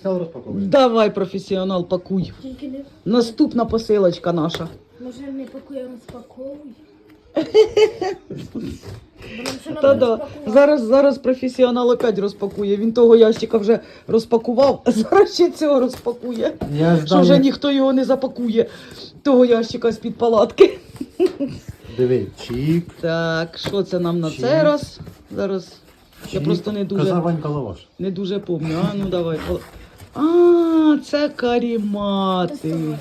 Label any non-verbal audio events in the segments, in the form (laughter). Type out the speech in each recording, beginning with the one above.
Стал розпаковувати. Давай, професіонал, пакуй. Тільки не Наступна посилочка наша. може не пакує розпаковуй. Бо нам ще Та треба да. розпакувати. Зараз, зараз професіонал опять розпакує. Він того ящика вже розпакував, а (laughs) зараз ще цього розпакує. Я Що вже ніхто його не запакує, того ящика з-під палатки. Диви, чік. Так, що це нам на Чик. цей раз? Зараз я чік. просто не дуже, Коза Ванька лаваш. не дуже пам'ятаю. А, ну давай. А, це карімати.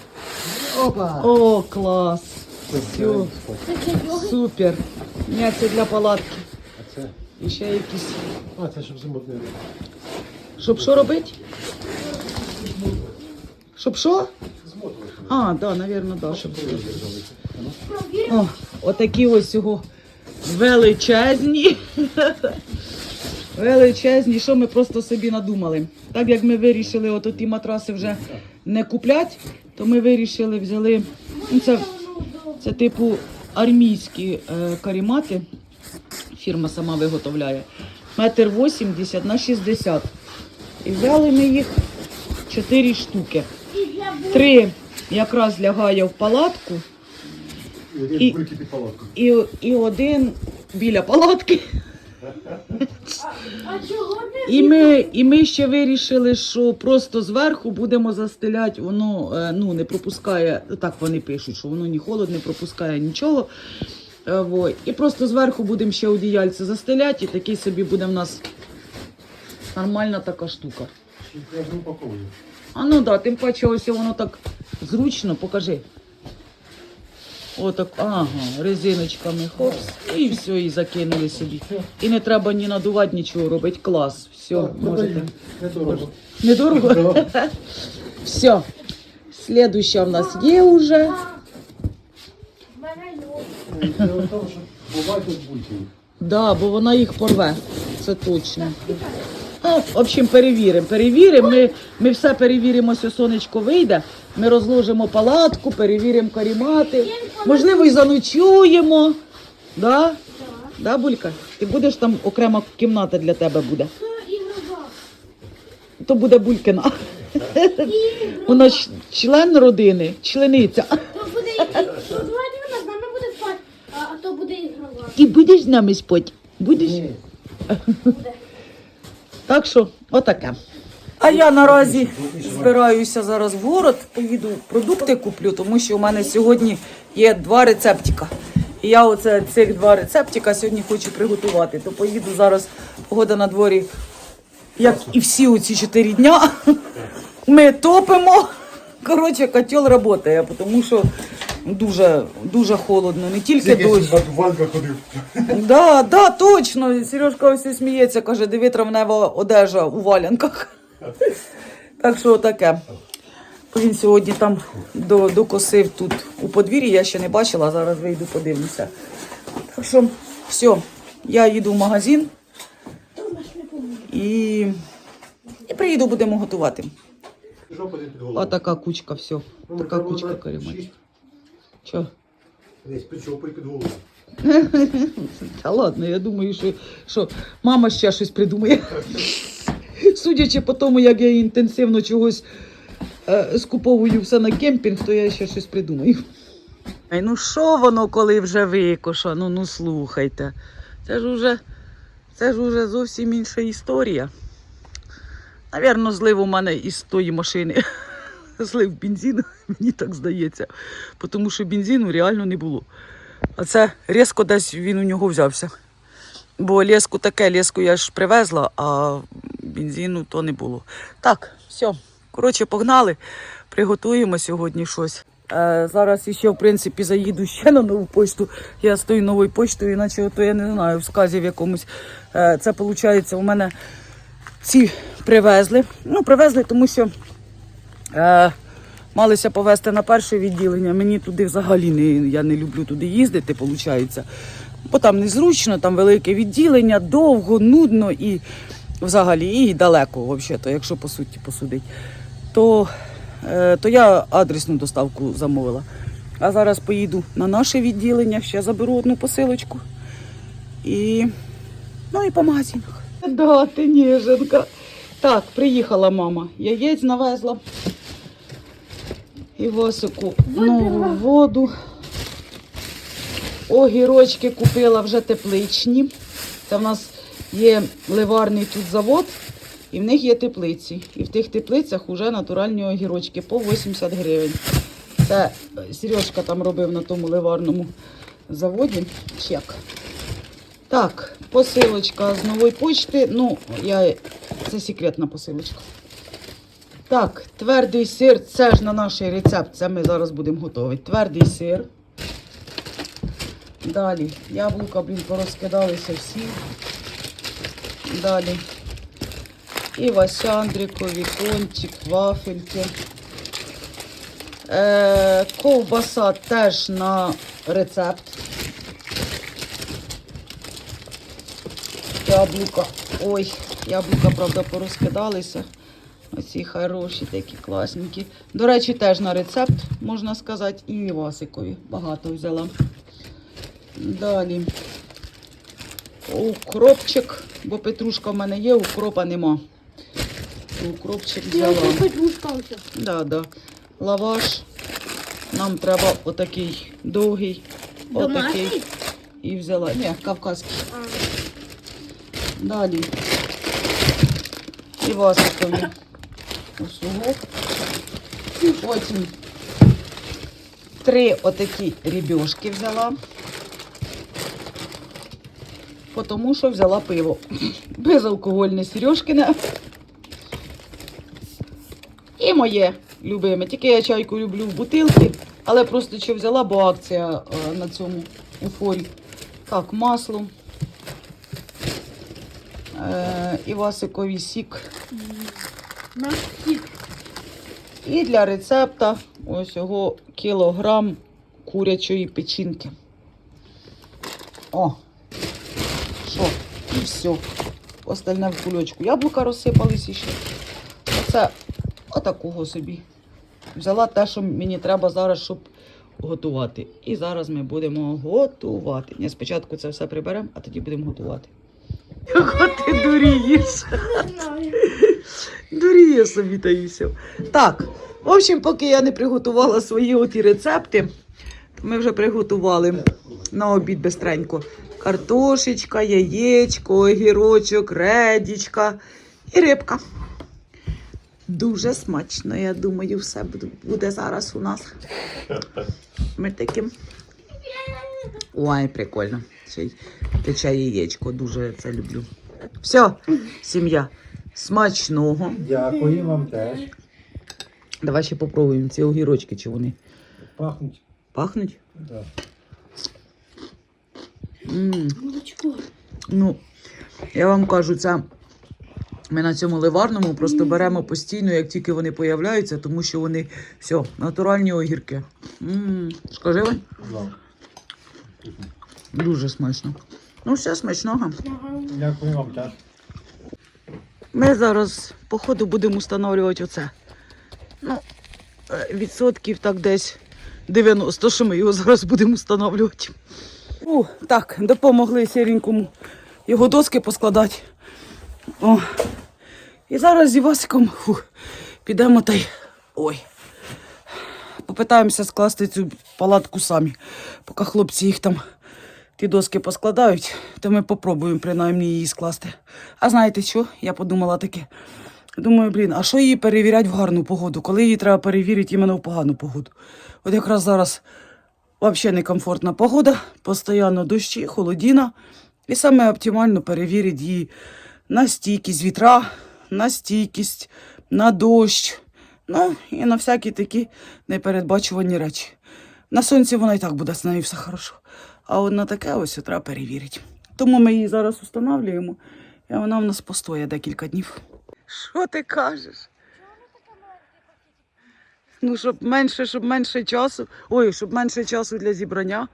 Опа! О, клас. Все, супер. Це для палатки. А це? І ще якісь. А, це щоб зимот Щоб що робити? Щоб що? А, да, напевно, да, щоб. О, отакі ось його величезні. (laughs) Величезні, що ми просто собі надумали. Так як ми вирішили от ті матраси вже не купляти, то ми вирішили взяли. Ну, це, це типу армійські е, карімати. Фірма сама виготовляє. Метр 80 на 60. І взяли ми їх 4 штуки. Три якраз лягає в палатку. І-. І, і один біля палатки. І ми, і ми ще вирішили, що просто зверху будемо застеляти, воно е, ну, не пропускає, так вони пишуть, що воно ні холод не пропускає нічого. Е, во. І просто зверху будемо ще одіяльце застеляти, і такий собі буде в нас нормальна така штука. А ну да, тим паче ось воно так зручно, покажи. Отак, ага, резиночками хопс, і все, і закинули собі. І не треба ні надувати, нічого робити. Клас. Все, Так, ну, можете. Недорого. Недорого? (laughs) Все. Слідуща в нас є бульки. Да, бо вона їх порве. Це точно. В общем, перевіримо. Перевіримо. Ми, ми все перевіримо, що сонечко вийде. Ми розложимо палатку, перевіримо карімати. Можливо, і заночуємо. Да? Да, Булька? Ти будеш там окрема кімната для тебе буде. То буде Булькина. Вона ж член родини, члениця. То буде ігрова. Давайте вона з нами буде спати, а, а то буде ігрова. І будеш з нами спати? Будеш? Ні. Так що, отаке. А я наразі збираюся зараз в город, поїду продукти куплю, тому що у мене сьогодні є два рецептика. І я оце цих два рецептика сьогодні хочу приготувати. То поїду зараз, погода на дворі, як і всі оці чотири дня. Ми топимо. Коротше, котел працює, тому що дуже, дуже холодно. Не тільки дощ. Ходив. Да, да, точно. Сережка ось сміється, каже, диви травнева одежа у валянках. Так що таке. Він сьогодні там докосив тут у подвір'ї, я ще не бачила, а зараз вийду подивлюся. Так що, все, я їду в магазин і, і приїду, будемо готувати. Голову. Отака кучка, все. Така кучка шість. Чо? Десь під жопою під голову. (laughs) Та ладно, я думаю, що, що мама ще щось придумає. (laughs) Судячи по тому, як я інтенсивно чогось е, скуповую все на кемпінг, то я ще щось придумаю. Ай, ну що воно, коли вже викошано? Ну слухайте. Це ж уже, це ж уже зовсім інша історія. Навірно, злив у мене із тої машини. (laughs) Злив бензин, (laughs) мені так здається. Тому що бензину реально не було. А це різко десь він у нього взявся. Бо леску таке, леску я ж привезла, а бензину то не було. Так, все. Коротше, погнали, приготуємо сьогодні щось. Е, зараз ще, в принципі, заїду ще на нову почту. Я з тою новою почтою, іначе ото я не знаю, в сказі в якомусь. Е, це виходить, у мене ці привезли. Ну, привезли, тому що. Е, Малися повезти на перше відділення. Мені туди взагалі не я не люблю туди їздити, виходить. Бо там незручно, там велике відділення, довго, нудно і взагалі і далеко, взагалі, якщо по суті посудить. То, е, то я адресну доставку замовила. А зараз поїду на наше відділення, ще заберу одну посилочку. І, ну і по магазинах. Да, ти ніженка. Так, приїхала мама. Яєць навезла. І Васику нову воду. Огірочки купила вже тепличні. Це в нас є ливарний тут завод, і в них є теплиці. І в тих теплицях вже натуральні огірочки по 80 гривень. Це е, Сережка там робив на тому ливарному заводі. Чек. Так, посилочка з нової почти. Ну, я... це секретна посилочка. Так, твердий сир, це ж на наш рецепт, це ми зараз будемо готувати. Твердий сир. Далі яблука, блін, порозкидалися всі. Далі. І васяндрикові, кончик, вафельки. Е, ковбаса теж на рецепт. Яблука. Ой, яблука, правда, порозкидалися. Оці хороші, такі класненькі. До речі, теж на рецепт, можна сказати, і Васикові багато взяла. Далі. Укропчик, бо петрушка в мене є, укропа нема. Укропчик взяла. Да, да. Лаваш. Нам треба отакий довгий. Домашній? Отакий. І взяла. Ні, кавказький. А, Далі. І васикові. Усього. Потім три отакі рібьошки взяла. Тому що взяла пиво. Безалкогольне Сережкине. І моє любиме. Тільки я чайку люблю в бутилки, але просто що взяла, бо акція е, на цьому у. Так, масло. Е, і сік. на сік. І для рецепта ось його кілограм курячої печінки. О, що, і все. Остальне в кульочку. Яблука розсипались іще. Оце отакого собі. Взяла те, що мені треба зараз, щоб готувати. І зараз ми будемо готувати. Ні, спочатку це все приберемо, а тоді будемо готувати. Його ти дурієш. Дуріє собі та. Так, в общем, поки я не приготувала свої оті рецепти, ми вже приготували на обід бистренько. Картошечка, яєчко, огірочок, редічка і рибка. Дуже смачно, я думаю, все буде, зараз у нас. Ми таким. Ой, прикольно. Тече яєчко, дуже я це люблю. Все, сім'я. Смачного. Дякую вам теж. Давай ще попробуємо ці огірочки, чи вони Пахнуть. пахнуть. Да. Молочко. Ну, я вам кажу, це ми на цьому ливарному просто беремо постійно, як тільки вони появляються, тому що вони все, натуральні огірки. Скажи Вань? Дуже смачно. Ну, все смачного. Дякую вам теж. Ми зараз, походу, будемо встановлювати оце. Ну, е, відсотків так десь 90, що ми його зараз будемо встановлювати. У, так, допомогли сіренькому його доски поскладати. О. І зараз з Івасиком фу, підемо та й. Ой. Попитаємося скласти цю палатку самі. Поки хлопці їх там ті доски поскладають, то ми попробуємо принаймні її скласти. А знаєте що? Я подумала таке. Думаю, блін, а що її перевіряти в гарну погоду, коли її треба перевірити іменно в погану погоду? От якраз зараз взагалі некомфортна погода, постійно дощі, холодіна. І саме оптимально перевірити її на стійкість вітра, на стійкість, на дощ, ну і на всякі такі непередбачувані речі. На сонці вона і так буде з нею все хорошо. А от на таке ось треба перевірити. Тому ми її зараз встановлюємо, і вона в нас постоє декілька днів. Що ти кажеш? Ну, щоб менше, щоб менше часу. Ой, щоб менше часу для зібрання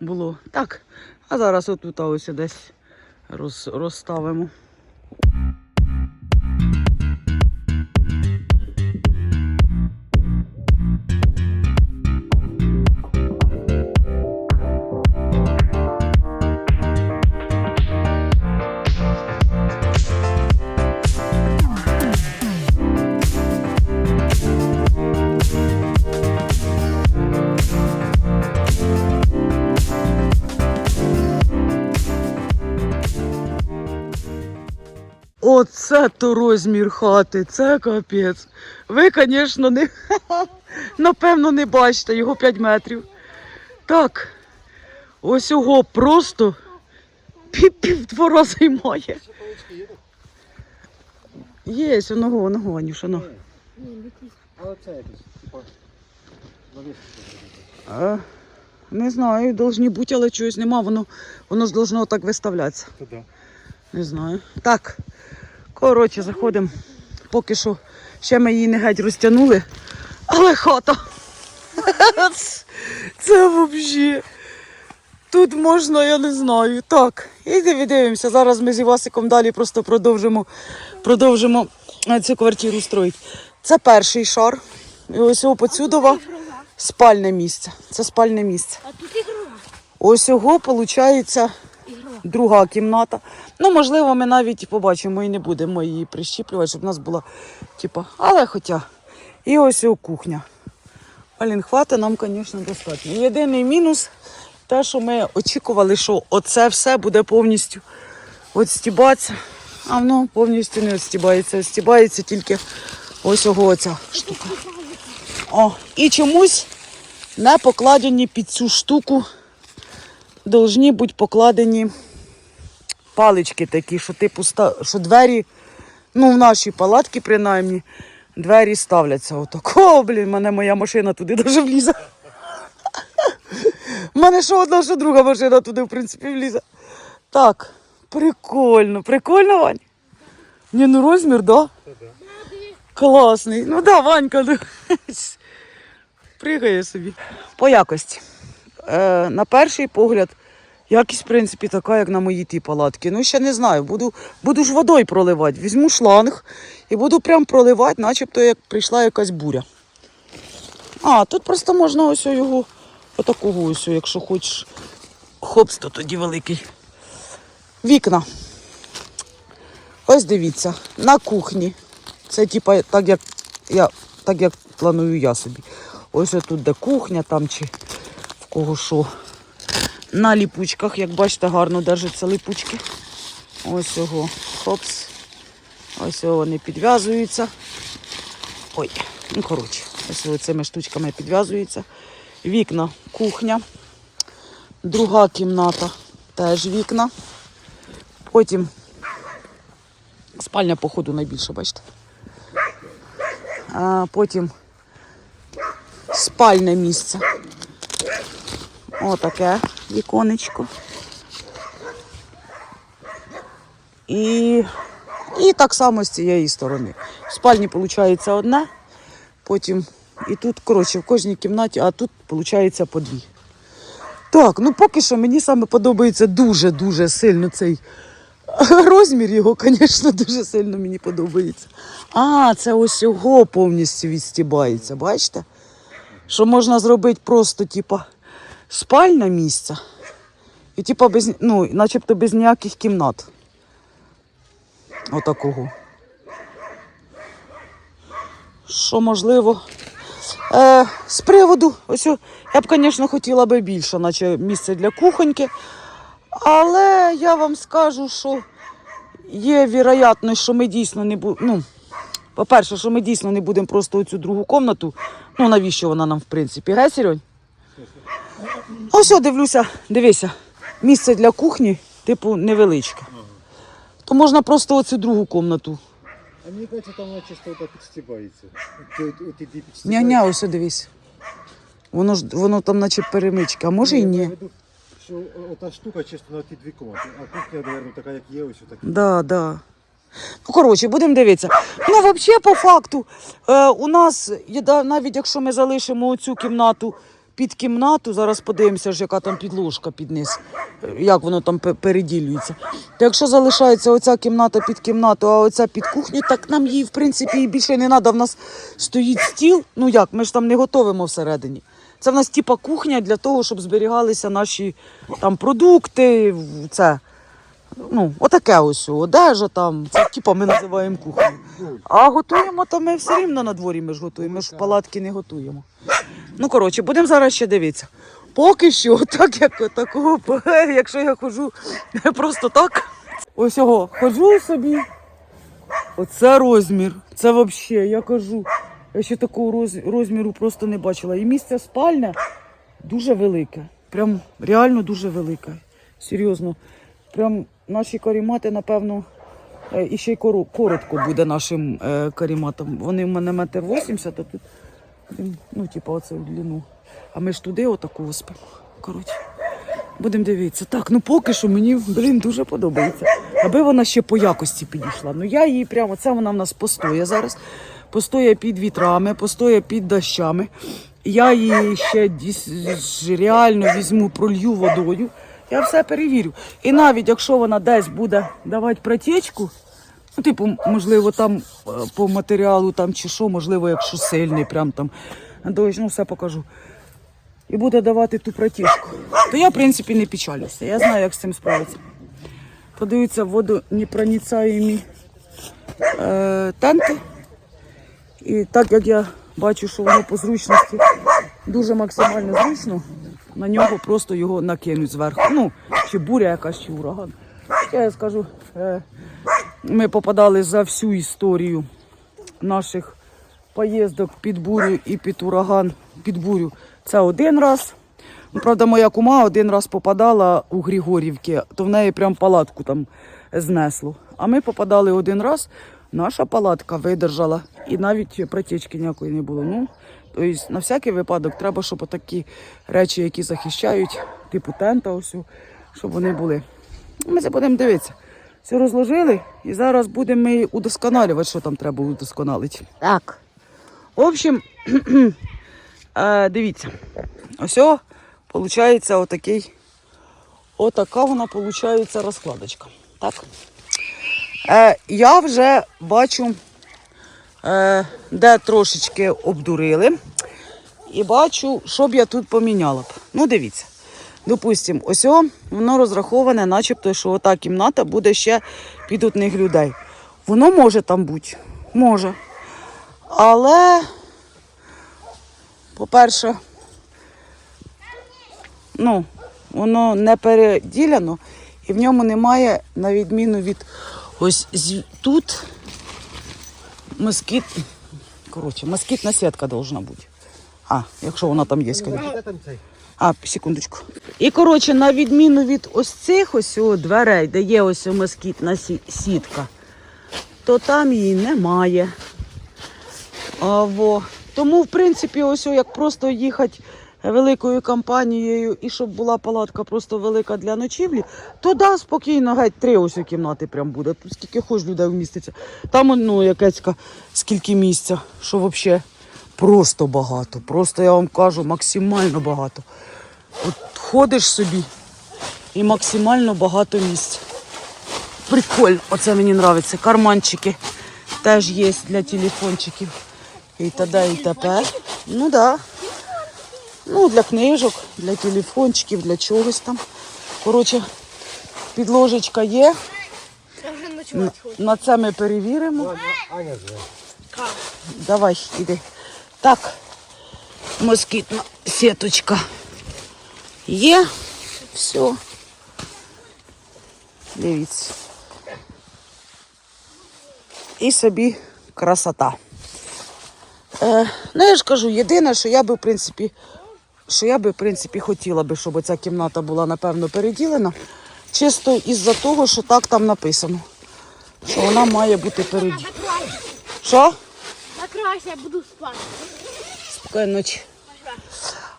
було. Так. А зараз отут ось десь роз, розставимо. То розмір хати, це капець. Ви, звісно, не, (laughs) напевно, не бачите, його 5 метрів. Так, ось його просто пів, двора займає. Є, оного, оного, Анюш, оно. А не знаю, должні бути, але чогось нема, воно, воно ж должно так виставлятися. Не знаю. Так, коротше, заходимо. Поки що ще ми її не геть розтягнули, але хата. (laughs) Це взагалі. Тут можна, я не знаю. Так, іди дивимося. Зараз ми з Івасиком далі просто продовжимо, продовжимо е, цю квартиру строїти. Це перший шар. І ось його поцюдова спальне місце. Це спальне місце. А тут ігрова. Ось його, виходить. Друга кімната. Ну, можливо, ми навіть побачимо і не будемо її прищіплювати, щоб в нас була, типа, але хоча. І ось його кухня. Блін, хвата нам, звісно, достатньо. Єдиний мінус те, що ми очікували, що оце все буде повністю відстібатися. А воно повністю не відстібається. Відстібається тільки ось його оця штука. О, і чомусь не покладені під цю штуку должні бути покладені палички такі, що типу що двері, ну в нашій палатці принаймні, двері ставляться отак. О, (laughs) блін, мене моя машина туди даже влізе. У (laughs) мене що одна, що друга машина туди, в принципі, влізе. Так, прикольно, прикольно, Вань. Ні, ну розмір, да? Класний. Ну да, Ванька. Ну. (laughs) Пригає собі. По якості. Е, на перший погляд, якість, в принципі, така, як на моїй ті палатки. Ну, ще не знаю. Буду, буду ж водою проливати. Візьму шланг і буду прям проливати, начебто як прийшла якась буря. А, тут просто можна ось його, отакого ось, якщо хочеш. Хопс, то тоді великий. Вікна. Ось дивіться, на кухні. Це типа так, як я, так як планую я собі. Ось тут де кухня там чи в кого що. На ліпучках, як бачите, гарно держаться липучки. Ось його. Хопс. Ось його вони підв'язуються. Ой, ну коротше, ось цими штучками підв'язуються. Вікна, кухня. Друга кімната теж вікна. Потім спальня, походу, найбільше, бачите. А потім спальне місце. Отаке віконечко. І, і так само з цієї сторони. В спальні виходить одне, потім і тут, коротше, в кожній кімнаті, а тут виходить по дві. Так, ну поки що мені саме подобається дуже-дуже сильно цей (laughs) розмір його, звісно, дуже сильно мені подобається. А, це ось його повністю відстібається, бачите? Що можна зробити просто, типа, спальне місце. І типа без, ну, начебто без ніяких кімнат. Отакого. Що можливо. Е, з приводу, ось я б, звісно, хотіла би більше, наче місце для кухоньки. Але я вам скажу, що є вірогідність, що ми дійсно не будемо. Ну, по-перше, що ми дійсно не будемо просто оцю другу комнату. Ну, навіщо вона нам, в принципі, ге, Сірьонь? Ось, дивлюся, дивися, місце для кухні, типу, невеличке. То можна просто оцю другу комнату. А мені кажеться, там воно чисто так підстібається. Ня-ня, ось дивись. Воно ж воно там наче перемичка, а може і ні. Що ота штука чисто на ті дві комнати, а кухня, мабуть, така, як є, ось така. Да, да. Ну, коротше, будемо дивитися. Ну, взагалі, по факту, е, у нас, є, да, навіть якщо ми залишимо оцю кімнату під кімнату, зараз подивимося, ж, яка там підложка під низ, як воно там переділюється. То якщо залишається оця кімната під кімнату, а оця під кухню, так нам її, в принципі, і більше не треба. В нас стоїть стіл. Ну як, ми ж там не готовимо всередині. Це в нас типа кухня для того, щоб зберігалися наші там продукти. Це. Ну, отаке ось одежа там. Це типа ми називаємо кухнею. А готуємо, то ми все рівно на дворі ми ж готуємо. Ми ж в палатки не готуємо. Ну, коротше, будемо зараз ще дивитися. Поки що, (laughs) так як такого, (laughs) якщо я ходжу (laughs) просто так, ось його ходжу собі. Оце розмір. Це взагалі, я кажу, я ще такого розміру просто не бачила. І місце спальне дуже велике. Прям реально дуже велике. Серйозно. Прям наші карімати, напевно, е, і ще й коротко буде нашим е, каріматам. Вони в мене метр 80, а тут, ну, типу, оце в длину. А ми ж туди отакого спимо. Коротше. Будемо дивитися. Так, ну поки що мені, блін, дуже подобається. Аби вона ще по якості підійшла. Ну я її прямо, це вона в нас постоє зараз. Постоє під вітрами, постоє під дощами. Я її ще реально візьму, пролью водою. Я все перевірю. І навіть якщо вона десь буде давати протічку, ну, типу, можливо, там е, по матеріалу там чи що, можливо, якщо сильний, прям там дощ, ну все покажу і буде давати ту протяжку, то я, в принципі, не печалюся. Я знаю, як з цим справитися. Подаються водонепроницаємі е, тенти. І так як я бачу, що воно по зручності дуже максимально зручно, на нього просто його накинуть зверху. Ну, чи буря якась, чи ураган. Я скажу, е, ми попадали за всю історію наших поїздок під бурю і під ураган, під бурю. Це один раз. Ну, правда, моя кума один раз попадала у Григорівки, то в неї прям палатку там знесло. А ми попадали один раз, наша палатка видержала і навіть протічки ніякої не було. Ну, тобто, на всякий випадок треба, щоб такі речі, які захищають, типу тента, ось, щоб вони були. Ми це будемо дивитися. Все розложили і зараз будемо ми удосконалювати, що там треба удосконалити. Так. В общем, (clears throat) е, дивіться. Ось, виходить, отакий, отака вона виходить розкладочка. Так? Е, я вже бачу, е, де трошечки обдурили. І бачу, що б я тут поміняла б. Ну, дивіться. Допустимо, ось воно розраховане, начебто, що ота кімната буде ще під одних людей. Воно може там бути. Може. Але, по-перше, ну, воно не переділяно і в ньому немає, на відміну від ось тут москіт. Коротше, москітна сітка должна бути. А, якщо вона там є, звісно. А, секундочку. І коротше, на відміну від ось цих ось дверей, де є ось москітна сі- сітка, то там її немає. А, во. Тому, в принципі, ось як просто їхати великою компанією і щоб була палатка просто велика для ночівлі, то да, спокійно, геть три ось кімнати прям буде. Тут скільки хоч людей вміститься. Там ну, якесь скільки місця, що взагалі просто багато. Просто я вам кажу, максимально багато. От ходиш собі і максимально багато місць. Прикольно, оце мені подобається. Карманчики теж є для телефончиків. І т.д. і т.п. Ну так. Да. Ну, для книжок, для телефончиків, для чогось там. Коротше, підложечка є. На, на це ми перевіримо. Давай, іди. Так, москітна сіточка є. Все. Дивіться. І собі красота. Е, ну, я ж кажу, єдине, що я би, в принципі, що я би, в принципі, хотіла би, щоб ця кімната була, напевно, переділена. Чисто із-за того, що так там написано. Що вона має бути переділена. Що? Закривайся, я буду спати. Спокійної ночі.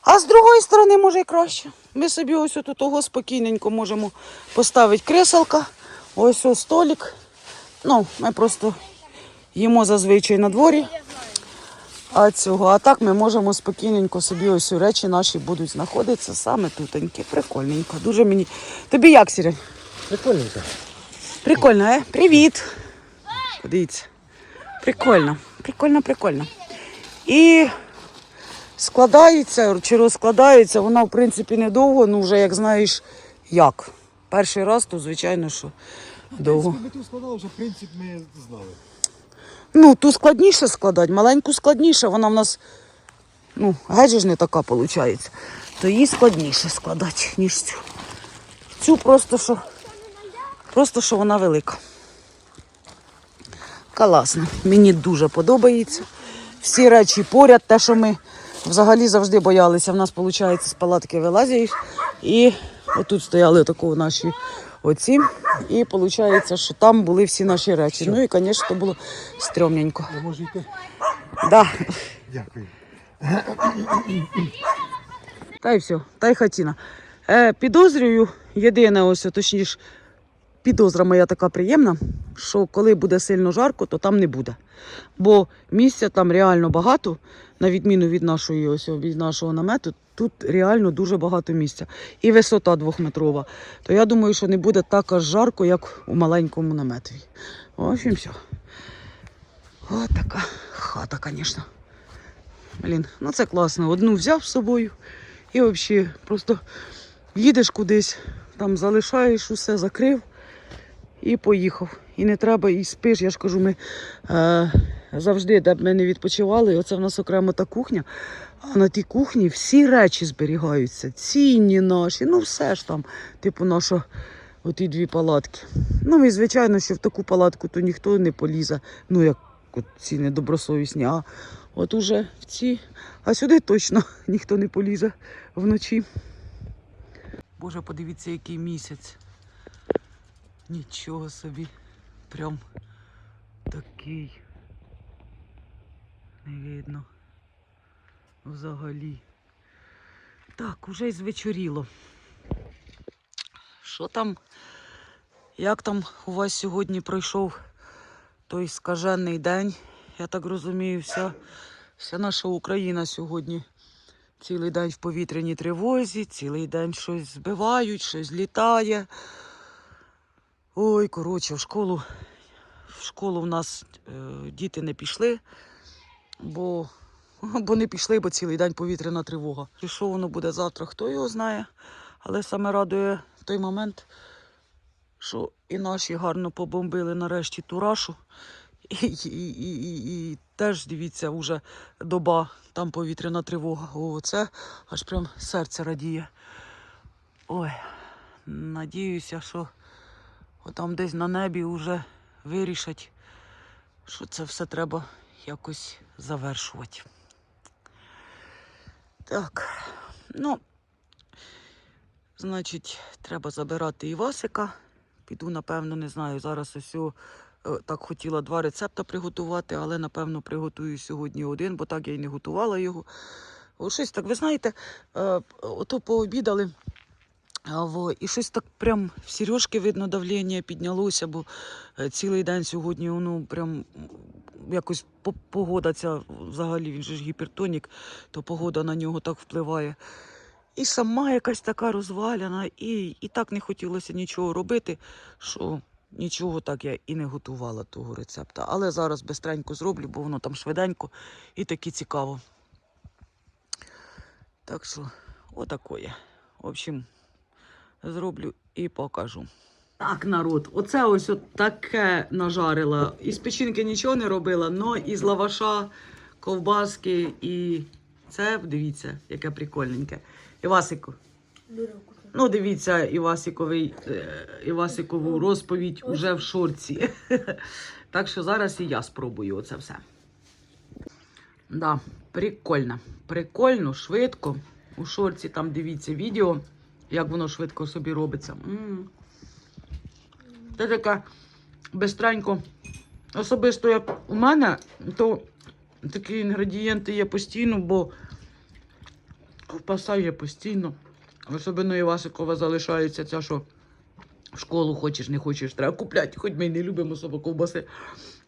А з другої сторони, може і краще. Ми собі ось тут того спокійненько можемо поставити креселка, ось ось столик. Ну, ми просто їмо зазвичай на дворі. А цього, а так ми можемо спокійненько собі ось ці речі наші будуть знаходитися саме тутенькі. Прикольненько. Дуже мені. Тобі як, Сірень? Прикольненько. Прикольно, е? Привіт. Подивіться. Прикольно, прикольно, прикольно. І складається чи розкладається, вона, в принципі, недовго, ну вже як знаєш, як. Перший раз, то звичайно, що довго. Ми тут складали, вже принцип ми знали. Ну, ту складніше складати, маленьку складніше, вона в нас, ну, геть ж не така виходить. То її складніше складати, ніж цю. Цю просто що, просто що вона велика. Класно. Мені дуже подобається. Всі речі поряд, те, що ми взагалі завжди боялися. В нас, виходить, з палатки вилазиш. І отут стояли такого наші оці. І виходить, що там були всі наші речі. Ну і, звісно, то було стрьомненько. Ви можете? Да. Дякую. Та й все, та й хатіна. Е, підозрюю, єдине, ось, точніше, підозра моя така приємна, що коли буде сильно жарко, то там не буде. Бо місця там реально багато, на відміну від нашої, ось, від нашого намету, тут реально дуже багато місця. І висота двохметрова. То я думаю, що не буде так аж жарко, як у маленькому наметові. В общем, все. Ось така хата, звісно. Блін, ну це класно. Одну взяв з собою і взагалі просто їдеш кудись, там залишаєш усе, закрив і поїхав. І не треба, і спиш. Я ж кажу, ми е, завжди, де б ми не відпочивали, оце в нас окремо та кухня. А на тій кухні всі речі зберігаються, цінні наші, ну все ж там, типу, наша. Оті дві палатки. Ну і звичайно, що в таку палатку то ніхто не полізе. Ну, як от ці недобросовісні. А от уже в ці. А сюди точно (laughs) ніхто не полізе вночі. Боже, подивіться, який місяць. Нічого собі. Прям такий. Не видно. Взагалі. Так, уже й звечоріло. Що там? Як там у вас сьогодні пройшов той скажений день? Я так розумію, вся, вся наша Україна сьогодні цілий день в повітряній тривозі, цілий день щось збивають, щось літає. Ой, коротше, в школу, в школу в нас е, діти не пішли, бо, (laughs) бо не пішли, бо цілий день повітряна тривога. І що воно буде завтра, хто його знає. Але саме радує той момент, що і наші гарно побомбили нарешті ту рашу. І, і, і, і, і теж дивіться, вже доба, там повітряна тривога. О, це аж прям серце радіє. Ой, надіюся, що там десь на небі вже вирішать, що це все треба якось завершувати. Так, ну. Значить, треба забирати Івасика. Піду, напевно, не знаю. Зараз ось е, так хотіла два рецепти приготувати, але напевно приготую сьогодні один, бо так я й не готувала його. О, щось так, ви знаєте, е, ото пообідали. Во, І щось так прям в Сережки, видно, давлення піднялося, бо е, цілий день сьогодні воно прям якось погода ця взагалі, він же ж гіпертонік, то погода на нього так впливає. І сама якась така розваляна, і, і так не хотілося нічого робити, що нічого так я і не готувала того рецепта. Але зараз бистренько зроблю, бо воно там швиденько і таки цікаво. Так що, отакоє. В общем, зроблю і покажу. Так, народ, оце ось от таке нажарила. Із печінки нічого не робила, але із лаваша, ковбаски і це, дивіться, яке прикольненьке. Івасику. Ну, дивіться, Івасиковий, е, Івасикову розповідь уже в шорці. (laughs) так що зараз і я спробую оце все. Да, прикольно. Прикольно, швидко. У шорці там дивіться відео, як воно швидко собі робиться. М. Це таке бистренько. Особисто як у мене, то такі інгредієнти є постійно, бо ковбаса є постійно. Особливо Івасикова залишається ця, що в школу хочеш, не хочеш, треба купляти. Хоч ми й не любимо особо ковбаси.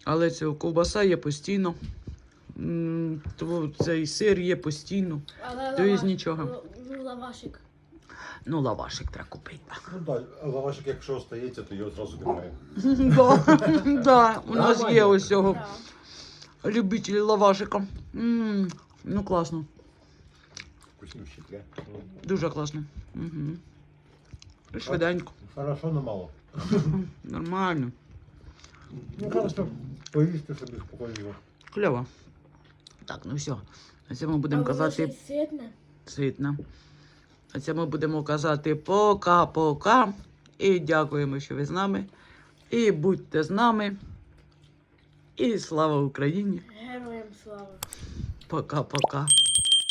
Але ця ковбаса є постійно. М, то Цей сир є постійно. Але То із лаваш- нічого. лавашик. Ну, лавашик треба купити. Ну так, лавашик, якщо остається, то його одразу немає. Да, (laughs) да, у нас є ось цього Да. любителі лавашика. М, Ну, класно. Вкуснющий, да? Дуже класно. Угу. І швиденько. Хорошо, но мало. (laughs) Нормально. Ну, просто поїсти собі спокійно. Кльово. Так, ну все. На цьому будемо казати ще й ситне. це ми будемо казати пока-пока. І дякуємо, що ви з нами. І будьте з нами. І слава Україні! Героям слава. Пока-пока.